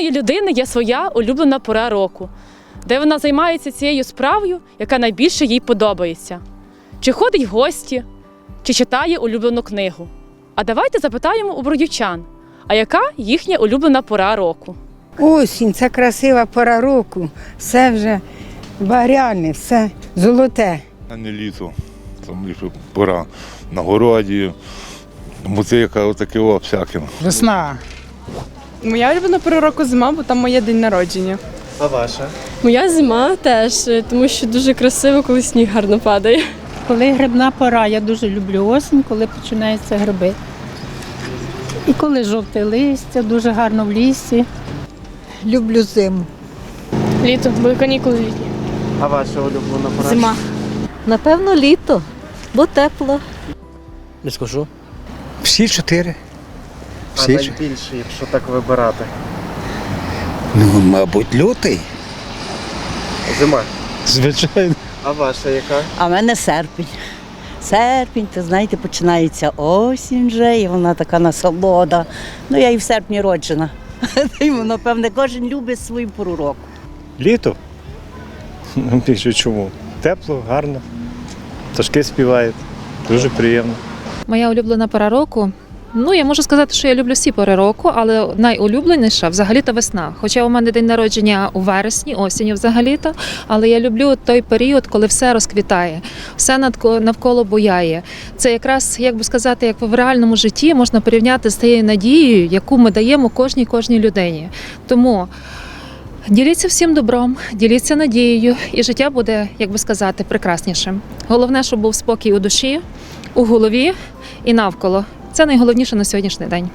людини є своя улюблена пора року, де вона займається цією справою, яка найбільше їй подобається. Чи ходить в гості, чи читає улюблену книгу. А давайте запитаємо у бродівчан, а яка їхня улюблена пора року? Осінь, це красива пора року. Все вже багряне, все золоте. А не літо. Там лише пора на городі, музика, отаке о, всяке. Весна. Моя улюблена пора року зима, бо там моє день народження. А ваша? Моя зима теж, е, тому що дуже красиво, коли сніг гарно падає. Коли грибна пора, я дуже люблю осінь, коли починаються гриби. І коли жовте листя, дуже гарно в лісі. Люблю зиму. Літо, бо канікули літні. А ваша улюблена пора? Зима. Напевно, літо, бо тепло. Не скажу. Всі чотири. А найбільше, якщо так вибирати. Ну, мабуть, лютий. Зима. Звичайно. А ваша яка? А в мене серпень. Серпень, то знаєте, починається осінь вже, і вона така насолода. Ну, я і в серпні роджена. Тому, напевне, кожен любить свою пору року. Літо. Ну, Більше чому? Тепло, гарно. Пташки співають. Дуже приємно. Моя улюблена пора року. Ну, я можу сказати, що я люблю всі пори року, але найулюбленіша взагалі-то весна. Хоча у мене день народження у вересні, осінню взагалі-то, але я люблю той період, коли все розквітає, все навколо буяє. Це якраз, як би сказати, як в реальному житті можна порівняти з тією надією, яку ми даємо кожній кожній людині. Тому діліться всім добром, діліться надією, і життя буде, як би сказати, прекраснішим. Головне, щоб був спокій у душі, у голові і навколо. Це найголовніше на сьогоднішній день.